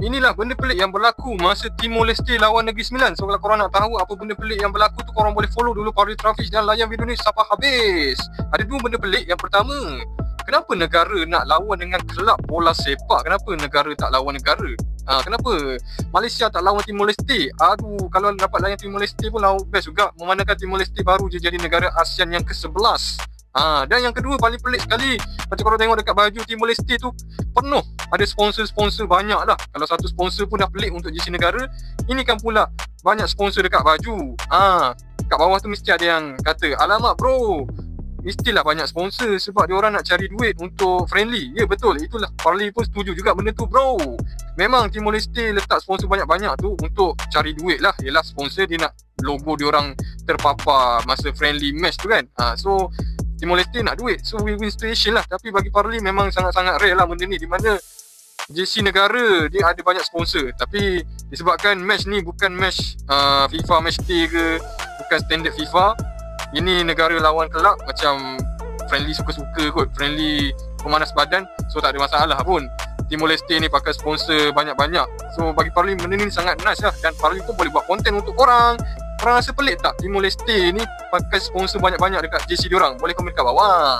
inilah benda pelik yang berlaku masa Timor Leste lawan Negeri Sembilan. So kalau korang nak tahu apa benda pelik yang berlaku tu korang boleh follow dulu Parli Traffic dan layan video ni sampai habis. Ada dua benda pelik. Yang pertama, kenapa negara nak lawan dengan kelab bola sepak? Kenapa negara tak lawan negara? Ha, kenapa Malaysia tak lawan Timor Leste? Aduh, kalau dapat lawan Timor Leste pun lawan best juga. Memandangkan Timor Leste baru je jadi negara ASEAN yang ke-11. Ha, dan yang kedua paling pelik sekali Macam korang tengok dekat baju Timor Leste tu Penuh. Ada sponsor-sponsor banyak lah. Kalau satu sponsor pun dah pelik untuk jersey negara Ini kan pula Banyak sponsor dekat baju. Ha, Kat bawah tu mesti ada yang kata Alamak bro Mestilah banyak sponsor Sebab dia orang nak cari duit untuk friendly. Ya betul. Itulah. Parley pun setuju juga benda tu bro. Memang Timor Leste letak sponsor banyak-banyak tu Untuk cari duit lah. Yelah sponsor dia nak logo dia orang terpapar masa friendly match tu kan. Ha, So Timor Leste nak duit. So win-win situation lah. Tapi bagi Parley memang sangat-sangat rare lah benda ni. Di mana JC negara dia ada banyak sponsor. Tapi disebabkan match ni bukan match uh, FIFA match day ke Bukan standard FIFA. Ini negara lawan kelab macam friendly suka-suka kot. Friendly pemanas badan. So tak ada masalah pun. Timor Leste ni pakai sponsor banyak-banyak. So bagi Parley benda ni sangat nice lah. Dan Parley pun boleh buat konten untuk korang Korang rasa pelik tak Timor Leste ni pakai sponsor banyak-banyak dekat JC diorang? Boleh komen kat bawah.